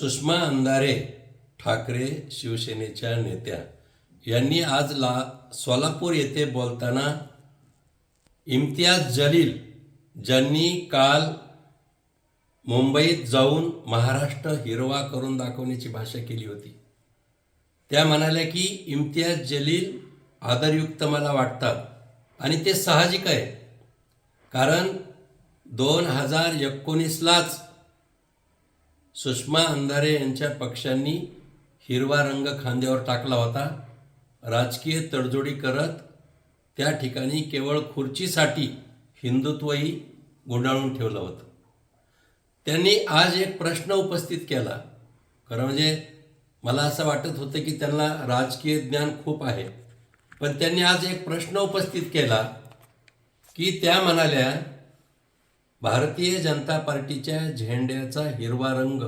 सुषमा अंधारे ठाकरे शिवसेनेच्या नेत्या. यांनी आज ला सोलापूर येथे बोलताना इम्तियाज जलील ज्यांनी काल मुंबईत जाऊन महाराष्ट्र हिरवा करून दाखवण्याची भाषा केली होती. त्या म्हणाल्या की इम्तियाज जलील आदरयुक्त मला वाटतात आणि ते साहजिक आहे. कारण दोन हजार एकोणीसलाच सुषमा अंधारे यांच्या पक्षांनी हिरवा रंग खांद्यावर टाकला होता. राजकीय तडजोडी करत त्या ठिकाणी केवळ खुर्चीसाठी हिंदुत्वही गुंडाळून ठेवलं होतं. त्यांनी आज एक प्रश्न उपस्थित केला. खरं म्हणजे मला असं वाटत होतं की त्यांना राजकीय ज्ञान खूप आहे. पण त्यांनी आज एक प्रश्न उपस्थित केला की त्या म्हणाल्या भारतीय जनता पार्टीच्या झेंड्याचा हिरवा रंग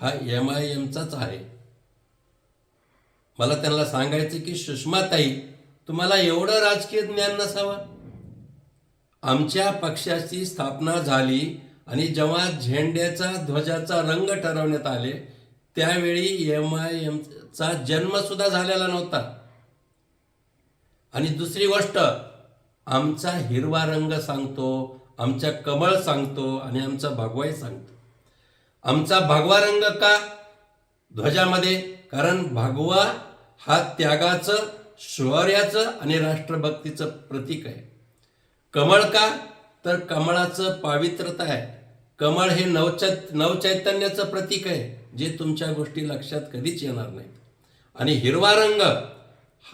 हा एम आय एमचाच आहे. मला त्यांना सांगायचं की सुषमाताई तुम्हाला एवढं राजकीय ज्ञान नसावं? आमच्या पक्षाची स्थापना झाली आणि जेव्हा झेंड्याचा ध्वजाचा रंग ठरवण्यात आले त्यावेळी एम आय एमचा जन्मसुद्धा झालेला नव्हता. आणि दुसरी गोष्ट आमचा हिरवा रंग सांगतो आमच्या कमळ सांगतो आणि आमचा भगवाही सांगतो. आमचा भगवा रंग का? ध्वजामध्ये. कारण भगवा हा त्यागाचं शौर्याचं आणि राष्ट्रभक्तीचं प्रतीक आहे. कमळ का? तर कमळाचं पावित्रता आहे. कमळ हे नवचैत नवचैतन्याचं प्रतीक आहे जे तुमच्या गोष्टी लक्षात कधीच येणार नाहीत. आणि हिरवा रंग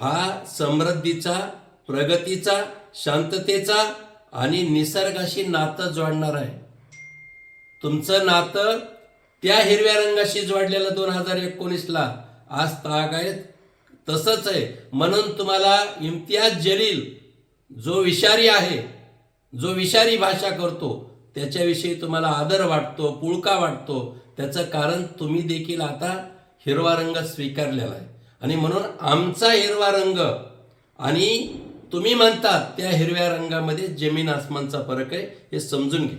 हा समृद्धीचा प्रगतीचा शांततेचा आणि निसर्गाशी नातं जोडणार आहे. तुमचं नातं त्या हिरव्या रंगाशी जोडलेलं दोन हजार एकोणीसला. आज ताग आहेत. तसंच आहे. म्हणून तुम्हाला इम्तियाज जलील जो विषारी आहे जो विषारी भाषा करतो त्याच्याविषयी तुम्हाला आदर वाटतो पुळका वाटतो. त्याचं कारण तुम्ही देखील आता हिरवा रंग स्वीकारलेला आहे. आणि म्हणून आमचा हिरवा रंग आणि तुम्ही म्हणतात त्या हिरव्या रंगामध्ये जमीन आसमानचा फरक आहे हे समजून घ्या.